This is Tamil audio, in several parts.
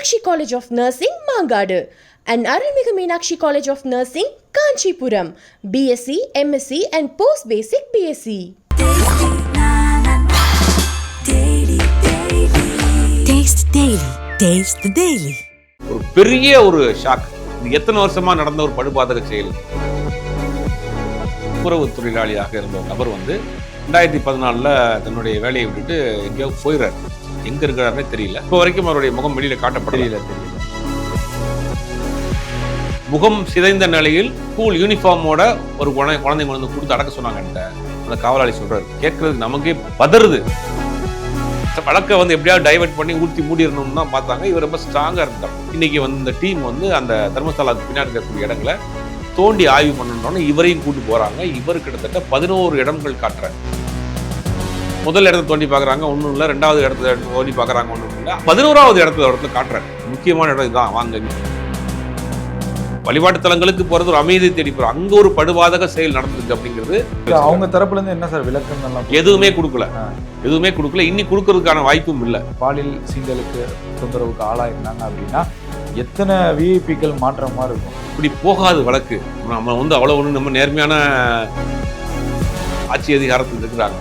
Meenakshi College of Nursing, Mangadu, and Arulmigu Meenakshi College of Nursing, Kanchipuram, BSc, MSc, and Post Basic BSc. Taste Daily. Taste the Daily. ஒரு பெரிய ஒரு ஷாக் இது எத்தனை வருஷமா நடந்த ஒரு படுபாதக செயல் துப்புரவு தொழிலாளியாக இருந்த நபர் வந்து ரெண்டாயிரத்தி பதினாலில் தன்னுடைய வேலையை விட்டுட்டு எங்கேயோ போயிடுறாரு எங்க இருக்கிறாருன்னே தெரியல. இப்போ வரைக்கும் அவருடைய முகம் வெளியில காட்டப்படல. தெரியல முகம் சிதைந்த நிலையில் ஸ்கூல் யூனிஃபார்மோட ஒரு குழந்தை குழந்தைங்க வந்து கொடுத்து அடக்க சொன்னாங்க என்கிட்ட. அந்த காவலாளி சொல்றாரு. கேட்கறதுக்கு நமக்கே பதறுது. வழக்கை வந்து எப்படியாவது டைவர்ட் பண்ணி ஊற்றி மூடிடணும்னு தான் பார்த்தாங்க. இவர் ரொம்ப ஸ்ட்ராங்காக இருந்தார் இன்னைக்கு வந்து இந்த டீம் வந்து அந்த தர்மசாலாவுக்கு பின்னாடி இருக்கக்கூடிய இடங்களை தோண்டி ஆய்வு பண்ணணும்னு இவரையும் கூட்டு போறாங்க. இவர் கிட்டத்தட்ட பதினோரு இடங்கள் காட்டுறாரு. முதல் இடத்த தோண்டி பார்க்குறாங்க ஒன்றும் இல்லை. ரெண்டாவது இடத்துல தோண்டி பார்க்குறாங்க ஒன்றும் இல்லை. பதினோராவது இடத்துல இடத்துல காட்டுறாரு. முக்கியமான இடம் இதுதான் வாங்க வழிபாட்டு தலங்களுக்கு போறது ஒரு அமைதி தேடி போறோம் அங்க ஒரு படுபாதக செயல் நடந்திருக்கு அப்படிங்கிறது அவங்க தரப்புல இருந்து என்ன சார் விளக்கங்கள்லாம் எதுவுமே கொடுக்கல. எதுவுமே கொடுக்கல. இன்னி கொடுக்கறதுக்கான வாய்ப்பும் இல்லை. பாலியல் சீண்டலுக்கு தொந்தரவுக்கு ஆளாயிருந்தாங்க அப்படின்னா எத்தனை விஐபிக்கள் மாற்ற மாதிரி இருக்கும்? இப்படி போகாது வழக்கு. நம்ம வந்து அவ்வளோ ஒன்று நம்ம நேர்மையான ஆட்சி அதிகாரத்தில் இருக்கிறாங்க.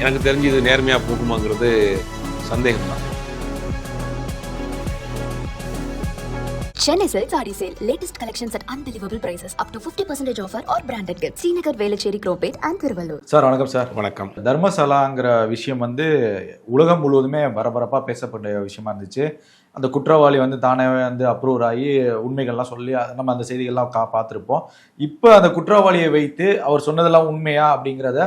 எனக்கு தெரிஞ்சு இது நேர்மையாக போகுமாங்கிறது சந்தேகம் தான் Chennai Silk Saree Sale. Latest collections at unbelievable prices. Up to 50% offer or branded gifts. Srinagar, Velachery, Cropate and Thiruvallur. Sir வணக்கம் சார் வணக்கம் தர்மசாலாங்கிற விஷயம் வந்து உலகம் முழுவதுமே பரபரப்பாக பேசப்பட்ட விஷயமா இருந்துச்சு அந்த குற்றவாளி வந்து தானே வந்து அப்ரூவ் ஆகி உண்மைகள்லாம் சொல்லி நம்ம அந்த செய்திகள்லாம் கா பார்த்துருப்போம். இப்போ அந்த குற்றவாளியை வைத்து அவர் சொன்னதெல்லாம் உண்மையா அப்படிங்கிறத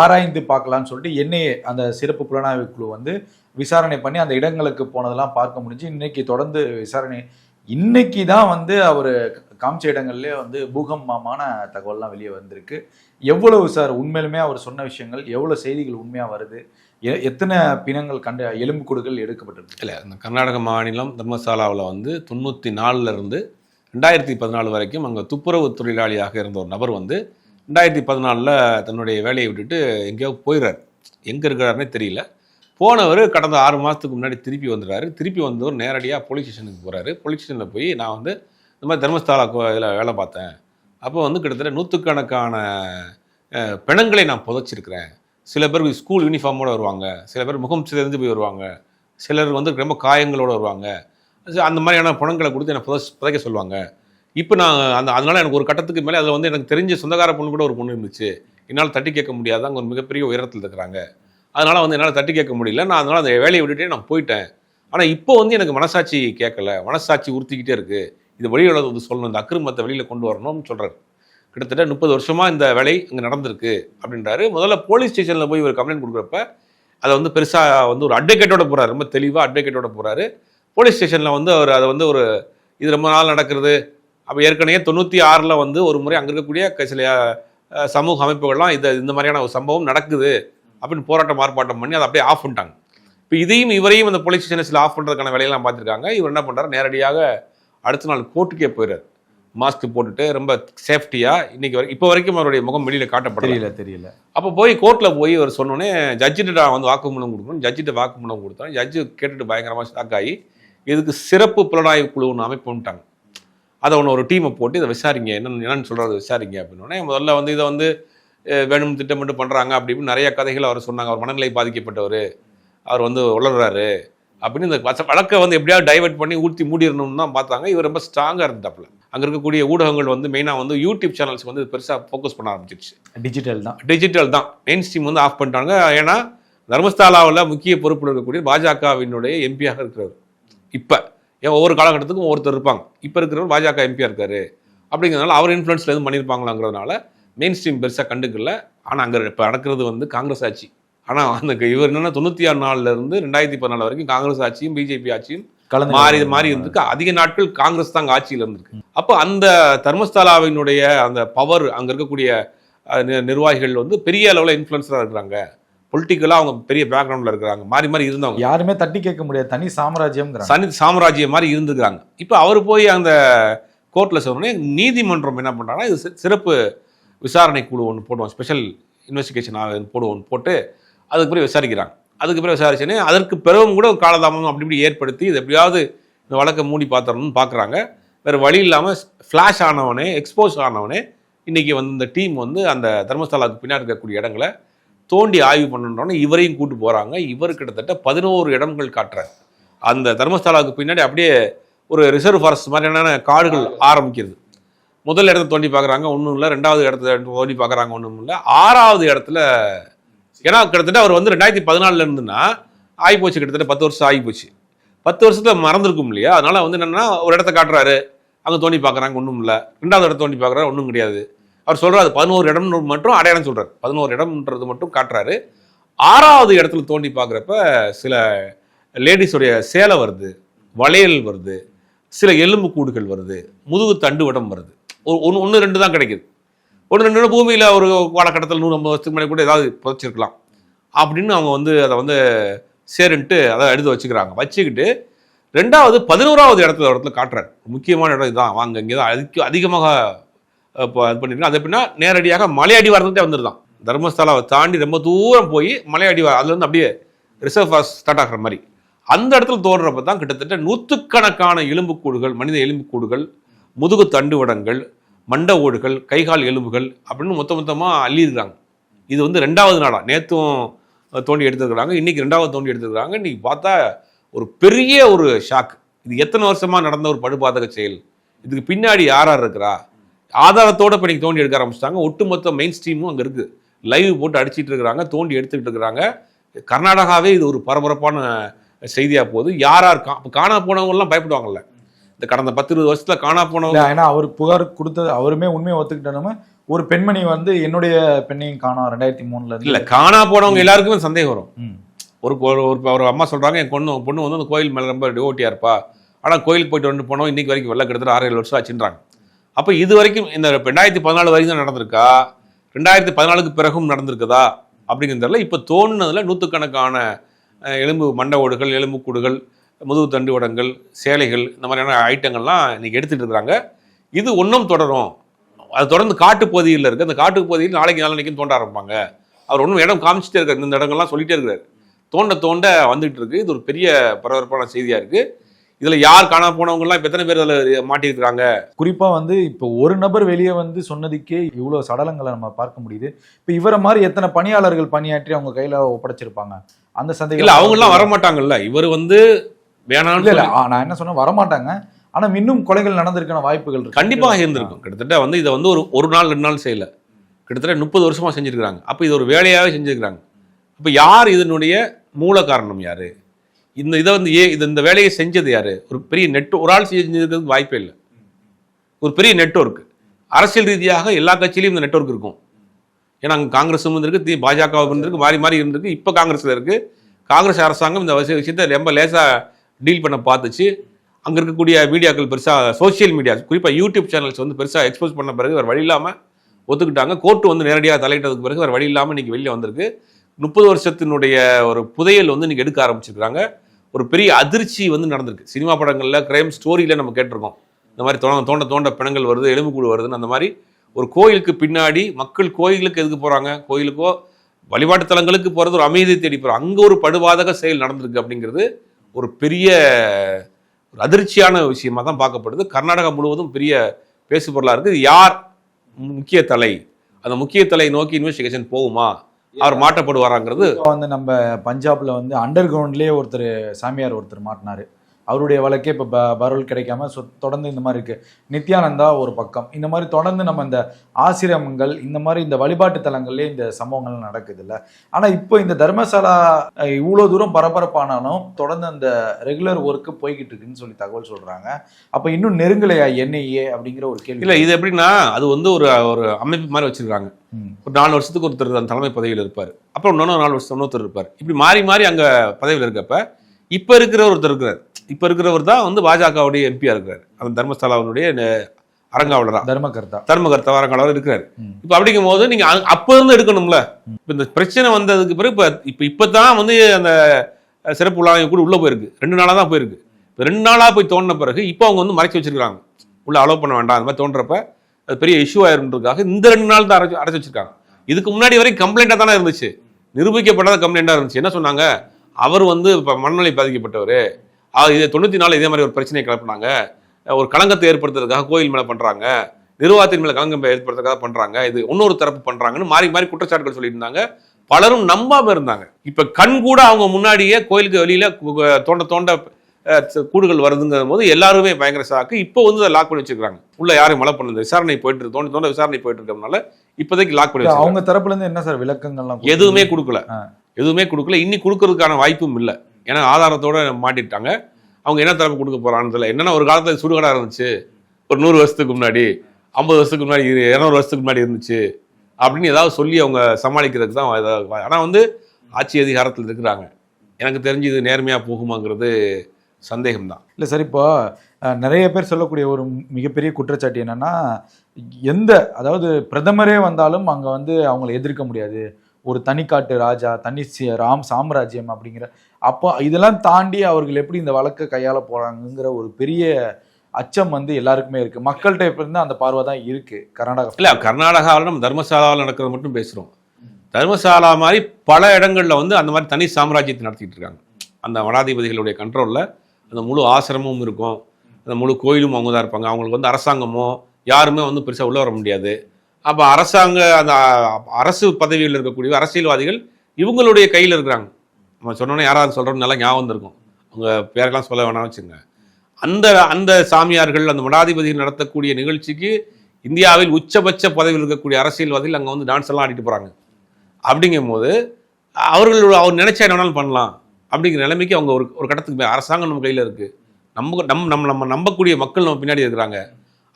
ஆராய்ந்து பார்க்கலாம்னு சொல்லிட்டு என்ஐஏ அந்த சிறப்பு புலனாய்வு குழு வந்து விசாரணை பண்ணி அந்த இடங்களுக்கு போனதெல்லாம் பார்க்க முடிஞ்சு இன்னைக்கு தொடர்ந்து விசாரணை இன்னைக்கு தான் வந்து அவர் காமிச்ச இடங்கள்லேயே வந்து பூகம்பமான தகவல்லாம் வெளியே வந்திருக்கு. எவ்வளவு சார் உண்மையிலுமே அவர் சொன்ன விஷயங்கள் எவ்வளவு செய்திகள் உண்மையாக வருது எத்தனை பிணங்கள் கண்ட எலும்புக்கூடுகள் எடுக்கப்பட்டிருக்கு? இல்லை இந்த கர்நாடக மாநிலம் தர்மசாலாவில் வந்து தொண்ணூற்றி நாலுலேருந்து ரெண்டாயிரத்தி பதினாலு வரைக்கும் அங்கே துப்புரவு தொழிலாளியாக இருந்த ஒரு நபர் வந்து ரெண்டாயிரத்தி பதினாலில் தன்னுடைய வேலையை விட்டுட்டு எங்கேயோ போயிடுறாரு எங்கே இருக்கிறாருனே தெரியல. போனவர் கடந்த ஆறு மாதத்துக்கு முன்னாடி திருப்பி வந்துடுறாரு திருப்பி வந்தவர் நேரடியாக போலீஸ் ஸ்டேஷனுக்கு போகிறாரு போலீஸ் ஸ்டேஷனில் போய் நான் வந்து இந்த மாதிரி தர்மஸ்தாலா இதில் வேலை பார்த்தேன். அப்போ வந்து கிட்டத்தட்ட நூற்றுக்கணக்கான பிணங்களை நான் புதைச்சிருக்கிறேன். சில பேர் ஸ்கூல் யூனிஃபார்மோடு வருவாங்க. சில பேர் முகம் சிதைந்து போய் வருவாங்க. சிலர் வந்து ரொம்ப காயங்களோடு வருவாங்க. அந்த மாதிரியான பணங்களை கொடுத்து என்னை புதை புதைக்க சொல்லுவாங்க. இப்போ நான் அந்த அதனால் எனக்கு ஒரு கட்டத்துக்கு மேலே அதில் வந்து எனக்கு தெரிஞ்ச சொந்தக்கார பொண்ணு கூட ஒரு பொண்ணு இருந்துச்சு. என்னால் தட்டி கேட்க முடியாது. அங்கே ஒரு மிகப்பெரிய உயரத்தில் இருக்கிறாங்க. அதனால் வந்து என்னால் தட்டி கேட்க முடியல. நான் அதனால் அந்த வேலையை விட்டுட்டே நான் போயிட்டேன். ஆனால் இப்போ வந்து எனக்கு மனசாட்சி கேட்கல. மனசாட்சி உறுத்திக்கிட்டே இருக்குது இது வழியில் வந்து சொல்லணும். இந்த அக்கிரமத்தை வெளியில் கொண்டு வரணும்னு சொல்றாரு. கிட்டத்தட்ட முப்பது வருஷமாக இந்த வேலை இங்கே நடந்திருக்கு அப்படின்றாரு. முதல்ல போலீஸ் ஸ்டேஷனில் போய் ஒரு கம்ப்ளைண்ட் கொடுக்குறப்ப அதை வந்து பெருசாக வந்து ஒரு அட்வொகேட்டோட போகிறாரு ரொம்ப தெளிவாக அட்வொகேட்டோட போகிறாரு போலீஸ் ஸ்டேஷனில் வந்து அவர் அதை வந்து ஒரு இது ரொம்ப நாள் நடக்கிறது. அப்போ ஏற்கனவே தொண்ணூற்றி ஆறில் வந்து ஒரு முறை அங்கே இருக்கக்கூடிய சில சமூக அமைப்புகள்லாம் இது இந்த மாதிரியான ஒரு சம்பவம் நடக்குது அப்படின்னு போராட்டம் ஆர்ப்பாட்டம் பண்ணி அதை அப்படியே ஆஃப் பண்ணிட்டாங்க. இப்போ இதையும் இவரையும் அந்த போலீஸ் ஸ்டேஷனில் ஆஃப் பண்ணுறதுக்கான வேலையெல்லாம் பார்த்துருக்காங்க. இவர் என்ன பண்ணுறாரு நேரடியாக அடுத்த நாள் கோர்ட்டுக்கே போயிடுறாரு மாஸ்க் போட்டுட்டு ரொம்ப சேஃப்டியாக இன்னைக்கு வரைக்கும் இப்போ வரைக்கும் அவருடைய முகம் வெளியில் காட்டப்படல. தெரியல தெரியல. அப்போ போய் கோர்ட்டில் போய் அவர் சொன்னோடனே ஜட்ஜிட்ட நான் வந்து வாக்குமூலம் கொடுக்கணும். ஜட்ஜிட்ட வாக்குமூலம் கொடுத்தோம். ஜட்ஜு கேட்டுட்டு பயங்கரமாக ஷாக் ஆகி இதுக்கு சிறப்பு புலனாய்வு குழு ஒன்று அமைப்புன்ட்டாங்க அதை ஒன்று ஒரு டீமை போட்டு இதை விசாரிங்க என்னன்னு என்னன்னு சொல்கிறது விசாரிங்க அப்படின்னோடனே முதல்ல வந்து இதை வந்து வேணும் திட்டமிட்டு பண்ணுறாங்க அப்படி இப்படின்னு நிறைய கதைகள் அவர் சொன்னாங்க. அவர் மனநிலை பாதிக்கப்பட்டவர். அவர் வந்து உளர்றாரு அப்படின்னு இந்த வழக்கை வந்து எப்படியாவது டைவர்ட் பண்ணி ஊற்றி மூடிடணும்னு தான் பார்த்தாங்க. இவர் ரொம்ப ஸ்ட்ராங்காக இருந்தாப்புல. அங்கே இருக்கக்கூடிய ஊடகங்கள் வந்து மெயினாக வந்து யூடியூப் சேனல்ஸ் வந்து பெருசாக ஃபோக்கஸ் பண்ண ஆரம்பிச்சிருச்சு. டிஜிட்டல் தான். டிஜிட்டல் தான். மெயின் ஸ்ட்ரீம் வந்து ஆஃப் பண்ணிட்டாங்க. ஏன்னா தர்மஸ்தாலாவில் முக்கிய பொறுப்பில் இருக்கக்கூடிய பாஜகவினுடைய எம்பியாக இருக்கிறவர். இப்போ. ஏன் ஒவ்வொரு காலகட்டத்துக்கும் ஒவ்வொருத்தர் இருப்பாங்க. இப்போ இருக்கிறவர் பாஜக எம்பியாக இருக்காரு. அப்படிங்கிறதுனால அவர் இன்ஃப்ளூயன்ஸில் எதுவும் பண்ணியிருப்பாங்களாங்கிறதுனால மெயின் ஸ்ட்ரீம் பெருசாக கண்டுக்கல. ஆனால் அங்கே இப்போ நடக்கிறது வந்து காங்கிரஸ் ஆட்சி. ஆனால் அந்த இவர் என்னன்னா தொண்ணூற்றி ஆறு நாலுல இருந்து ரெண்டாயிரத்தி பதினாலு வரைக்கும் காங்கிரஸ் ஆட்சியும் பிஜேபி ஆட்சியும் கலந்து மாறி மாறி இருந்திருக்கு. அதிக நாட்கள் காங்கிரஸ் தான் ஆட்சியில் இருந்திருக்கு. அப்போ அந்த தர்மஸ்தலாவினுடைய அந்த பவர் அங்க இருக்கக்கூடிய நிர்வாகிகள் வந்து பெரிய அளவில் இன்ஃப்ளூயன்ஸராக இருக்கிறாங்க. பொலிட்டிக்கலாக அவங்க பெரிய பேக்ரவுண்டில் இருக்கிறாங்க. மாறி மாறி இருந்தவங்க. யாருமே தட்டி கேட்க முடியாது. தனி சாம்ராஜ்யம் சனி சாம்ராஜ்யம் மாதிரி இருந்துக்கிறாங்க இப்போ அவர் போய் அந்த கோர்ட்டில் சொன்னோடனே நீதிமன்றம் என்ன பண்ணுறாங்கன்னா இது சிறப்பு விசாரணை குழு ஒன்று போடுவோம் ஸ்பெஷல் இன்வெஸ்டிகேஷன் போடுவோம் போட்டு அதுக்கு பிறகு விசாரிக்கிறாங்க. அதுக்கு பிறகு விசாரிச்சோன்னே அதற்கு பிறகும் கூட ஒரு காலதாமதம் அப்படி இப்படி ஏற்படுத்தி இது எப்படியாவது இந்த வழக்கை மூடி பார்த்துடணும்னு பார்க்குறாங்க. வேறு வழி இல்லாமல் ஃப்ளாஷ் ஆனவனே எக்ஸ்போஸ் ஆனவனே இன்றைக்கி வந்து இந்த டீம் வந்து அந்த தர்மஸ்தலாவுக்கு பின்னாடி இருக்கக்கூடிய இடங்களை தோண்டி ஆய்வு பண்ணுன்றோன்னு இவரையும் கூட்டு போகிறாங்க இவர் கிட்டத்தட்ட பதினோரு இடங்கள் காட்டுறார். அந்த தர்மஸ்தலாவுக்கு பின்னாடி அப்படியே ஒரு ரிசர்வ் ஃபாரஸ்ட் மாதிரியான காடுகள் ஆரம்பிக்கிறது. முதல் இடத்த தோண்டி பார்க்குறாங்க ஒன்றும் இல்லை. ரெண்டாவது இடத்துல தோண்டி பார்க்குறாங்க ஒன்றும் இல்லை. ஆறாவது இடத்துல ஏன்னா கிட்டத்தட்ட அவர் வந்து ரெண்டாயிரத்தி பதினாலில் இருந்துன்னா ஆகிப்போச்சு கிட்டத்தட்ட பத்து வருஷம் ஆகிப்போச்சு பத்து வருஷத்தில் மறந்துருக்கும் இல்லையா? அதனால் வந்து என்னென்னா ஒரு இடத்த காட்டுறாரு. அங்கே தோண்டி பார்க்குறாங்க ஒன்றும் இல்லை. ரெண்டாவது இடத்த தோண்டி பார்க்குறாரு ஒன்றும் கிடையாது. அவர் சொல்கிறாரு பதினோரு இடம் மட்டும் அடையாளம் சொல்கிறார் பதினோரு இடம்ன்றது மட்டும் காட்டுறாரு. ஆறாவது இடத்துல தோண்டி பார்க்குறப்ப சில லேடிஸுடைய சேலை வருது வளையல் வருது சில எலும்பு கூடுகள் வருது முதுகு தண்டு வடம் வருது. ஒன்று ஒன்று ரெண்டு தான் கிடைக்குது. ஒன்று ரெண்டு பூமியில் ஒரு காலகட்டத்தில் நூறு ஐம்பது வருஷத்துக்கு முன்னாடி கூட ஏதாவது புதைச்சிருக்கலாம். அப்படின்னு அவங்க வந்து அதை வந்து சேருன்ட்டு அதை எடுத்து வச்சுக்கிறாங்க. வச்சுக்கிட்டு ரெண்டாவது பதினோராவது இடத்துல இடத்துல காட்டுறாரு. முக்கியமான இடம் இதுதான். வாங்க இங்கே தான் அதிக அதிகமாக இப்போ இது பண்ணியிருக்காங்க அது எப்படின்னா நேரடியாக மலை அடிவாரத்துக்கிட்டே வந்துருதான். தர்மஸ்தலாவை தாண்டி ரொம்ப தூரம் போய் மலை அடிவாரம் அதுலேருந்து அப்படியே ரிசர்வ் ஃபாரஸ்ட் ஸ்டார்ட் ஆகிற மாதிரி. அந்த இடத்துல தோன்றப்ப தான் கிட்டத்தட்ட நூற்றுக்கணக்கான எலும்புக்கூடுகள் மனித எலும்புக்கூடுகள் முதுகு தண்டுவடங்கள் மண்ட ஓடுகள் கைகால் எலும்புகள் அப்படின்னு மொத்த மொத்தமாக அள்ளியிருக்கிறாங்க இது வந்து ரெண்டாவது நாளாக நேற்றும் தோண்டி எடுத்துருக்குறாங்க. இன்னைக்கு ரெண்டாவது தோண்டி எடுத்துருக்காங்க இன்னைக்கு பார்த்தா ஒரு பெரிய ஒரு ஷாக். இது எத்தனை வருஷமாக நடந்த ஒரு படுபாதக செயல். இதுக்கு பின்னாடி யார் யார் இருக்கிறா? ஆதாரத்தோட இப்போ இன்றைக்கி தோண்டி எடுக்க ஆரம்பிச்சிட்டாங்க. ஒட்டுமொத்த மெயின் ஸ்ட்ரீமும் அங்கே இருக்குது லைவ் போட்டு அடிச்சிட்டு இருக்கிறாங்க தோண்டி எடுத்துக்கிட்டு இருக்கிறாங்க. கர்நாடகாவே இது ஒரு பரபரப்பான செய்தியாக போகுது. யார் யார் கா காணா போனவங்கலாம் பயப்படுவாங்கல்ல. இந்த கடந்த பத்து இருபது வருஷத்துல காணா போனவங்க ஏன்னா அவர் புகார் கொடுத்தது அவருமே உண்மையை ஒத்துக்கிட்டோம் ஒரு பெண்மணி வந்து என்னுடைய பெண்ணையும் காணோம் ரெண்டாயிரத்தி மூணுல இல்ல காணா போனவங்க எல்லாருக்குமே சந்தேகம் வரும். ஒரு ஒரு அம்மா சொல்றாங்க என் பொண்ணு பொண்ணு வந்து அந்த கோயில் மேல ரொம்ப டிவோட்டியா இருப்பா. ஆனா கோயிலுக்கு போயிட்டு வந்து போனோம் இன்னைக்கு வரைக்கும் வெள்ள கிட்டத்தட்ட ஆறு ஏழு வருஷம் ஆச்சுன்றாங்க. அப்ப இது வரைக்கும் இந்த ரெண்டாயிரத்தி பதினாலு வரைக்கும் தான் நடந்திருக்கா? ரெண்டாயிரத்தி பதினாலுக்கு பிறகும் நடந்திருக்குதா? அப்படிங்கிறதுல இப்ப தோணுனதுல நூற்றுக்கணக்கான எலும்பு மண்ட ஓடுகள் எலும்புக்கூடுகள் முதுகு தண்டு வடங்கள் சேலைகள் இந்த மாதிரியான ஐட்டங்கள்லாம் இன்னைக்கு எடுத்துட்டு இருக்கிறாங்க. இது ஒன்றும் தொடரும். அது தொடர்ந்து காட்டுப்பகுதியில் இருக்கு. அந்த காட்டுப்பகுதியில் நாளைக்கு நாளைக்கு தோண்ட ஆரம்பிப்பாங்க. அவர் ஒன்றும் இடம் காமிச்சிட்டே இருக்காரு. இந்த இடங்கள்லாம் சொல்லிட்டே இருக்காரு தோண்ட தோண்ட வந்துட்டு இருக்கு. இது ஒரு பெரிய பரபரப்பான செய்தியா இருக்கு. இதுல யார் காணாம போனவங்கலாம் இப்ப எத்தனை பேர் அதில் மாட்டியிருக்கிறாங்க? குறிப்பா வந்து இப்போ ஒரு நபர் வெளியே வந்து சொன்னதுக்கே இவ்வளவு சடலங்களை நம்ம பார்க்க முடியுது. இப்போ இவரை மாதிரி எத்தனை பணியாளர்கள் பணியாற்றி அவங்க கையில ஒப்படைச்சிருப்பாங்க? அந்த சந்தேகம் இல்ல அவங்க எல்லாம் வரமாட்டாங்கல்ல. இவர் வந்து வேணாம்னு இல்ல நான் என்ன சொன்னேன் வரமாட்டாங்க. ஆனா இன்னும் கொலைகள் நடந்திருக்கான வாய்ப்புகள் இருக்கு. கண்டிப்பாக இருந்திருக்கும். கிட்டத்தட்ட வந்து இதை வந்து ஒரு ஒரு நாள் ரெண்டு நாள் செய்யல. கிட்டத்தட்ட முப்பது வருஷமா செஞ்சிருக்கிறாங்க. அப்ப இது ஒரு வேலையாவே செஞ்சிருக்கிறாங்க. அப்ப யார் இதனுடைய மூல காரணம் யாரு? இந்த இதை வந்து ஏ இது இந்த வேலையை செஞ்சது யாரு? ஒரு பெரிய நெட் ஒரு ஆள் செஞ்சிருக்கிறதுக்கு வாய்ப்பே இல்லை. ஒரு பெரிய நெட்வொர்க். அரசியல் ரீதியாக எல்லா கட்சியிலையும் இந்த நெட்வொர்க் இருக்கும். ஏன்னா அங்கே காங்கிரஸும் இருந்திருக்கு தி பாஜகவும் இருந்திருக்கு மாறி மாறி இருந்திருக்கு. இப்போ காங்கிரஸில் இருக்கு. காங்கிரஸ் அரசாங்கம் இந்த விஷய- விஷயத்தை ரொம்ப லேசாக டீல் பண்ண பார்த்துச்சு. அங்கே இருக்கக்கூடிய மீடியாக்கள் பெருசாக சோஷியல் மீடியா குறிப்பாக யூடியூப் சேனல்ஸ் வந்து பெருசாக எக்ஸ்போஸ் பண்ண பிறகு வேறு வழி இல்லாமல் ஒத்துக்கிட்டாங்க. கோர்ட்டு வந்து நேரடியாக தலையிட்டதுக்கு பிறகு வேறு வழி இல்லாமல் இன்றைக்கி வெளியே வந்திருக்கு. முப்பது வருஷத்தினுடைய ஒரு புதையல் வந்து இன்றைக்கி எடுக்க ஆரம்பிச்சிருக்கிறாங்க ஒரு பெரிய அதிர்ச்சி வந்து நடந்திருக்கு. சினிமா படங்களில் கிரைம் ஸ்டோரியில் நம்ம கேட்டிருக்கோம். இந்த மாதிரி தோண தோண்ட தோண்ட பிணங்கள் வருது எலும்புக்கூடு வருதுன்னு அந்த மாதிரி ஒரு கோயிலுக்கு பின்னாடி மக்கள் கோயிலுக்கு எதுக்கு போகிறாங்க கோயிலுக்கோ வழிபாட்டு தலங்களுக்கு போகிறது ஒரு அமைதி தேடி போகிறோம் அங்கே ஒரு படுபாதக செயல் நடந்திருக்கு அப்படிங்கிறது ஒரு பெரிய ஒரு அதிர்ச்சியான விஷயமா தான் பார்க்கப்படுது. கர்நாடகா முழுவதும் பெரிய பேசு பொருளாக இருக்குது இது யார் முக்கிய தலை? அந்த முக்கிய தலை நோக்கி இன்வெஸ்டிகேஷன் போகுமா? அவர் மாட்டப்படுவாராங்கிறது இப்போ வந்து நம்ம பஞ்சாப்ல வந்து அண்டர் கிரவுண்ட்லேயே ஒருத்தர் சாமியார் ஒருத்தர் மாட்டினாரு. அவருடைய வழக்கே இப்போ ப பரோல் கிடைக்காம சொ தொடர்ந்து இந்த மாதிரி இருக்கு. நித்யானந்தா ஒரு பக்கம். இந்த மாதிரி தொடர்ந்து நம்ம இந்த ஆசிரமங்கள் இந்த மாதிரி இந்த வழிபாட்டு தலங்கள்லயே இந்த சம்பவங்கள் நடக்குது இல்ல ஆனா இப்போ இந்த தர்மசாலா அஹ், இவ்வளவு தூரம் பரபரப்பானாலும் தொடர்ந்து அந்த ரெகுலர் ஒர்க்கு போய்கிட்டு இருக்குன்னு சொல்லி தகவல் சொல்றாங்க. அப்ப இன்னும் நெருங்கலையா என்ஐஏ அப்படிங்கிற ஒரு கேள்வி? இல்லை இது எப்படின்னா அது வந்து ஒரு ஒரு அமைப்பு மாதிரி வச்சிருக்காங்க. ஒரு நாலு வருஷத்துக்கு ஒருத்தர் அந்த தலைமை பதவியில் இருப்பார். அப்புறம் இன்னொன்று நாலு வருஷம் இன்னொருத்தர் இருப்பார். இப்படி மாறி மாறி அங்கே பதவியில் இருக்கப்ப இப்போ இருக்கிற ஒருத்தர் இருக்கிறார். இப்போ இருக்கிறவர் தான் வந்து பாஜகவுடைய எம்பியா இருக்கிறார். அந்த தர்மஸ்தலாவினுடைய அரங்காவலரா தர்மகர்த்தா. தர்மகர்த்த அரங்காவலர் இருக்கிறார். இப்போ அப்படிங்கும் போது நீங்க அ- அப்ப இருந்து எடுக்கணும்ல. இப்போ இந்த பிரச்சனை வந்ததுக்கு பிறகு இப்போ இப்போ இப்போ தான் வந்து அந்த சிறப்பு உள்ளாங்க கூட உள்ள போயிருக்கு. ரெண்டு நாளா தான் போயிருக்கு. இப்போ ரெண்டு நாளா போய் தோண்டின பிறகு இப்போ அவங்க வந்து மறைச்சு வச்சிருக்காங்க. உள்ள அலோவ் பண்ண வேண்டாம். அந்த மாதிரி தோன்றப்ப அது பெரிய இஷ்யூ ஆயிருன்றதுக்காக இந்த ரெண்டு நாள் தான் அடைச்சு அடைச்சு வச்சிருக்காங்க. இதுக்கு முன்னாடி வரைக்கும் கம்ப்ளைண்டாக தானே இருந்துச்சு. நிரூபிக்கப்படாத கம்ப்ளைண்டாக இருந்துச்சு. என்ன சொன்னாங்க? அவர் வந்து இப்போ மனநிலை பாதிக்கப்பட்டவர். இது தொண்ணூத்தி நாலு இதே மாதிரி ஒரு பிரச்சனையை கிளப்பினாங்க. ஒரு களங்கத்தை ஏற்படுத்துறதுக்காக கோயில் மேல பண்றாங்க. நிர்வாகத்தின் மேல களங்கம் ஏற்படுத்துறதுக்காக பண்றாங்க. இது இன்னொரு தரப்பு பண்றாங்கன்னு மாறி மாறி குற்றச்சாட்டுகள் சொல்லிட்டு இருந்தாங்க பலரும் நம்பாம இருந்தாங்க. இப்ப கண் கூட அவங்க முன்னாடியே கோயிலுக்கு வெளியில தோண்ட தோண்ட கூடுகள் வருதுங்கிற போது எல்லாருமே பயங்கர சாக்கு. இப்போ வந்து அதை லாக் பண்ணி வச்சிருக்காங்க உள்ள யாரும் மழை பண்ணுது விசாரணை போயிட்டு இருக்கு. தோண்ட தோண்ட விசாரணை போயிட்டு இருக்கறதுனால இப்போதைக்கு லாக் பண்ணி அவங்க தரப்புல இருந்து என்ன சார் விளக்கங்கள்லாம்? எதுவுமே கொடுக்கல. எதுவுமே கொடுக்கல. இன்னி கொடுக்கறதுக்கான வாய்ப்பும் இல்லை. ஏன்னா ஆதாரத்தோடு மாட்டிட்டாங்க அவங்க என்ன தரப்பு கொடுக்க போகிறான்னு தெரியல. என்னென்னா ஒரு காலத்தில் சுடுகாடா இருந்துச்சு. ஒரு நூறு வருஷத்துக்கு முன்னாடி ஐம்பது வருஷத்துக்கு முன்னாடி இரு- வருஷத்துக்கு முன்னாடி இருந்துச்சு. அப்படின்னு ஏதாவது சொல்லி அவங்க சமாளிக்கிறதுக்கு தான் ஏதாவது ஆனால் வந்து ஆட்சி அதிகாரத்தில் இருக்கிறாங்க. எனக்கு தெரிஞ்சு இது நேர்மையாக போகுமாங்கிறது சந்தேகம்தான். இல்லை சார் இப்போ நிறைய பேர் சொல்லக்கூடிய ஒரு மிகப்பெரிய குற்றச்சாட்டு என்னென்னா எந்த அதாவது பிரதமரே வந்தாலும் அங்கே வந்து அவங்களை எதிர்க்க முடியாது. ஒரு தனிக்காட்டு ராஜா தனி ராம் சாம்ராஜ்யம் அப்படிங்கிற அப்போ இதெல்லாம் தாண்டி அவர்கள் எப்படி இந்த வழக்கை கையாள போறாங்கிற ஒரு பெரிய அச்சம் வந்து எல்லாருக்குமே இருக்கு. மக்கள்கிட்ட இப்போ இருந்து அந்த பார்வை தான் இருக்கு. கர்நாடகா இல்லை கர்நாடகாவில் நம்ம தர்மசாலாவில் நடக்கிறது மட்டும் பேசுகிறோம் தர்மசாலா மாதிரி பல இடங்களில் வந்து அந்த மாதிரி தனி சாம்ராஜ்யத்தை நடத்திட்டு இருக்காங்க. அந்த வடாதிபதிகளுடைய கண்ட்ரோலில் அந்த முழு ஆசிரமும் இருக்கும். அந்த முழு கோயிலும் அவங்க தான் இருப்பாங்க. அவங்களுக்கு வந்து அரசாங்கமோ யாருமே வந்து பெருசாக உள்ளே வர முடியாது. அப்போ அரசாங்க அந்த அரசு பதவியில் இருக்கக்கூடிய அரசியல்வாதிகள் இவங்களுடைய கையில் இருக்கிறாங்க. நம்ம சொன்னோன்னே யாராவது சொல்றோம்னு நல்லா ஞாபகம் இருக்கும் அவங்க பேரெல்லாம் சொல்ல வேணாம் வச்சுங்க அந்த அந்த சாமியார்கள் அந்த மடாதிபதிகள் நடத்தக்கூடிய நிகழ்ச்சிக்கு இந்தியாவில் உச்சபட்ச பதவியில் இருக்கக்கூடிய அரசியல்வாதிகள் அங்கே வந்து டான்ஸ் எல்லாம் ஆடிட்டு போகிறாங்க அப்படிங்கும்போது அவர்கள் அவர் நினைச்சா என்ன வேணாலும் பண்ணலாம். அப்படிங்கிற நிலைமைக்கு அவங்க ஒரு ஒரு கட்டத்துக்கு அரசாங்கம் நம்ம கையில் இருக்குது நம்ம நம் நம்ம நம்ம நம்பக்கூடிய மக்கள் நம்ம பின்னாடி இருக்கிறாங்க.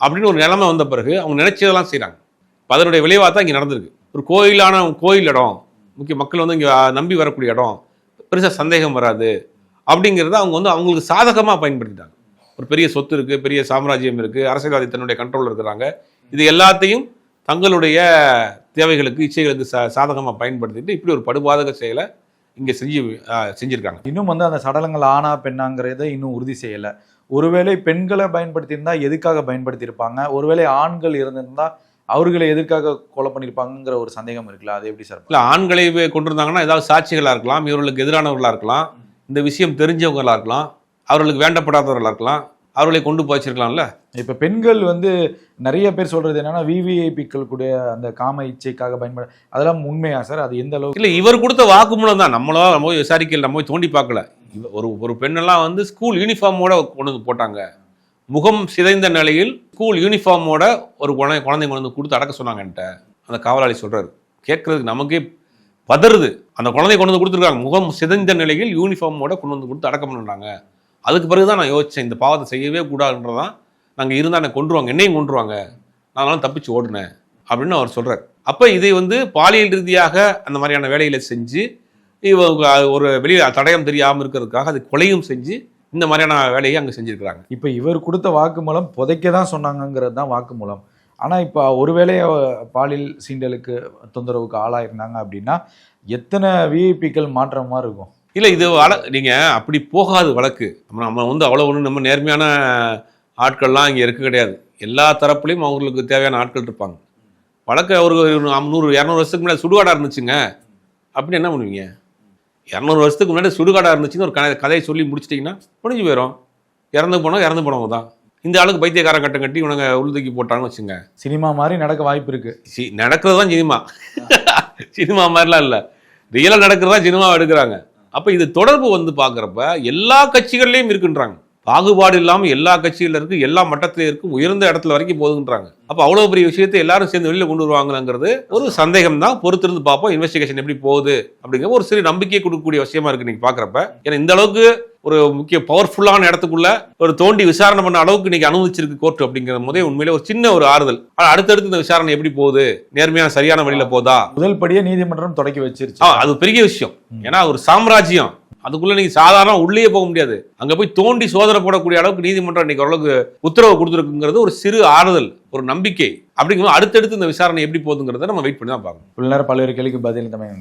அப்படின்னு ஒரு நிலைமை வந்த பிறகு அவங்க நினைச்சதெல்லாம் செய்கிறாங்க இப்போ அதனுடைய விளைவாக தான் இங்கே நடந்திருக்கு. ஒரு கோயிலான கோயில் இடம். முக்கிய மக்கள் வந்து இங்கே நம்பி வரக்கூடிய இடம். பெருசாக சந்தேகம் வராது அப்படிங்கிறத அவங்க வந்து அவங்களுக்கு சாதகமாக பயன்படுத்திட்டாங்க. ஒரு பெரிய சொத்து இருக்குது பெரிய சாம்ராஜ்யம் இருக்குது அரசியல்வாதி தன்னுடைய கண்ட்ரோலில் இருக்கிறாங்க. இது எல்லாத்தையும் தங்களுடைய தேவைகளுக்கு இச்சைகளுக்கு சா சாதகமாக பயன்படுத்திட்டு இப்படி ஒரு படுபாதக செயலை இங்கே செஞ்சு செஞ்சுருக்காங்க. இன்னும் வந்து அந்த சடலங்கள் ஆனா பெண்ணாங்கிறத இன்னும் உறுதி செய்யலை. ஒருவேளை பெண்களை பயன்படுத்தியிருந்தா எதுக்காக பயன்படுத்தியிருப்பாங்க? ஒருவேளை ஆண்கள் இருந்திருந்தால் அவர்களை எதுக்காக கொலை பண்ணியிருப்பாங்கங்கிற ஒரு சந்தேகம் இருக்குல்ல அது எப்படி சார் இல்லை ஆண்களை கொண்டிருந்தாங்கன்னா ஏதாவது சாட்சிகளாக இருக்கலாம் இவர்களுக்கு எதிரானவர்களாக இருக்கலாம் இந்த விஷயம் தெரிஞ்சவங்களா இருக்கலாம் அவர்களுக்கு வேண்டப்படாதவர்களாக இருக்கலாம் அவர்களை கொண்டு போச்சிருக்கலாம்ல இப்ப பெண்கள் வந்து நிறைய பேர் சொல்றது என்னன்னா விவிஐபிக்கள் கூட அந்த காம இச்சைக்காக பயன்பட அதெல்லாம் உண்மையா சார்? அது எந்த அளவுக்கு இல்லை இவர் கொடுத்த வாக்குமூலம் தான். நம்மளோ நம்ம விசாரிக்கல நம்ம போய் தோண்டி பார்க்கல. ஒரு ஒரு பெண்ணெல்லாம் வந்து ஸ்கூல் யூனிஃபார்மோட கொண்டு போட்டாங்க. முகம் சிதைந்த நிலையில் ஸ்கூல் யூனிஃபார்மோட ஒரு குழந்தை குழந்தைங்க கொண்டு வந்து கொடுத்து அடக்க சொன்னாங்கன்ட்ட அந்த காவலாளி சொல்கிறார் கேட்குறதுக்கு நமக்கே பதறுது. அந்த குழந்தை கொண்டு வந்து கொடுத்துருக்காங்க. முகம் சிதைந்த நிலையில் யூனிஃபார்மோட கொண்டு வந்து கொடுத்து அடக்கம் பண்ணுறாங்க அதுக்கு பிறகு தான் நான் யோசித்தேன் இந்த பாவத்தை செய்யவே கூடாதுன்றதான். நாங்கள் இருந்தால் என்னை கொண்டுருவாங்க என்னையும் கொண்டுருவாங்க நானும் தப்பிச்சு ஓடுனேன் அப்படின்னு அவர் சொல்கிறார் அப்போ இதை வந்து பாலியல் ரீதியாக அந்த மாதிரியான வேலைகளை செஞ்சு இவங்க ஒரு வெளியில் தடயம் தெரியாமல் இருக்கிறதுக்காக அது கொலையும் செஞ்சு இந்த மாதிரியான வேலையை அங்கே செஞ்சிருக்கிறாங்க. இப்ப இவர் கொடுத்த வாக்குமூலம் புதைக்க தான் சொன்னாங்கங்கிறது தான் வாக்குமூலம். ஆனா இப்ப ஒருவேளை பாலியல் சீண்டலுக்கு தொந்தரவுக்கு ஆளாயிருந்தாங்க அப்படின்னா எத்தனை விஐபிக்கள் மாற்ற மாதிரி இருக்கும்? இல்லை இது வழ நீங்கள் அப்படி போகாது வழக்கு. நம்ம நம்ம வந்து அவ்வளோ ஒன்றும் நம்ம நேர்மையான ஆட்கள்லாம் இங்கே இருக்க கிடையாது. எல்லா தரப்புலையும் அவங்களுக்கு தேவையான ஆட்கள் இருப்பாங்க. வழக்கு ஒரு நூறு இரநூறு வருஷத்துக்கு முன்னாடி சுடுகாடாக இருந்துச்சுங்க. அப்படின்னு என்ன பண்ணுவீங்க? இரநூறு வருஷத்துக்கு முன்னாடி சுடுகாடாக இருந்துச்சுன்னு ஒரு கதை கதையை சொல்லி முடிச்சிட்டிங்கன்னா முடிஞ்சு போயிடும் இறந்து போனோம் இறந்து போனவங்க தான். இந்த ஆளுக்கு பைத்தியக்காரன் கட்டம் கட்டி இவனுங்க உள்தூக்கி போட்டான்னு வச்சுங்க சினிமா மாதிரி நடக்க வாய்ப்பு இருக்கு. சி நடக்கிறது தான் சினிமா. சினிமா மாதிரிலாம் இல்லை. ரியலாக நடக்கிறது சினிமாவை எடுக்கிறாங்க. அப்போ இது தொடர்பு வந்து பார்க்குறப்ப எல்லா கட்சிகள்லையும் இருக்குன்றாங்க. பாகுபாடு இல்லாமல் எல்லா கட்சிகளில் இருக்கு எல்லா மட்டத்திலும் இருக்கும் உயர்ந்த இடத்துல வரைக்கும் போகுதுன்றாங்க. அப்போ அவ்வளோ பெரிய விஷயத்தை எல்லாரும் சேர்ந்து வெளியில் கொண்டு வருவாங்களாங்கிறது ஒரு சந்தேகம் தான். பொறுத்திருந்து பார்ப்போம் இன்வெஸ்டிகேஷன் எப்படி போகுது அப்படிங்கிற ஒரு சிறு நம்பிக்கை கொடுக்கக்கூடிய விஷயமா இருக்கு நீங்க பார்க்குறப்ப ஏன்னா இந்த அளவுக்கு ஒரு முக்கிய பவர்ஃபுல்லான இடத்துக்குள்ள ஒரு தோண்டி விசாரணை பண்ண அளவுக்கு இன்னைக்கு அனுமதிச்சிருக்கு கோர்ட் அப்படிங்கிற போதே உண்மையிலே ஒரு சின்ன ஒரு ஆறுதல். ஆனால் அடுத்தடுத்து இந்த விசாரணை எப்படி போகுது? நேர்மையான சரியான வழியில போதா? முதல் படியே நீதிமன்றம் தொடக்கி வச்சிருச்சு. அது பெரிய விஷயம். ஏன்னா ஒரு சாம்ராஜ்யம். அதுக்குள்ள நீங்க சாதாரண உள்ளே போக முடியாது. அங்க போய் தோண்டி சோதனை போடக்கூடிய அளவுக்கு நீதிமன்றம் இன்னைக்கு ஓரளவுக்கு உத்தரவு கொடுத்துருக்குங்கிறது ஒரு சிறு ஆறுதல் ஒரு நம்பிக்கை. அப்படிங்கும்போது அடுத்தடுத்து இந்த விசாரணை எப்படி போகுதுங்கிறத நம்ம வெயிட் பண்ணி தான் பார்க்கணும். நேரம் பல்வேறு கேள்விக்கு பதில் தமிழ்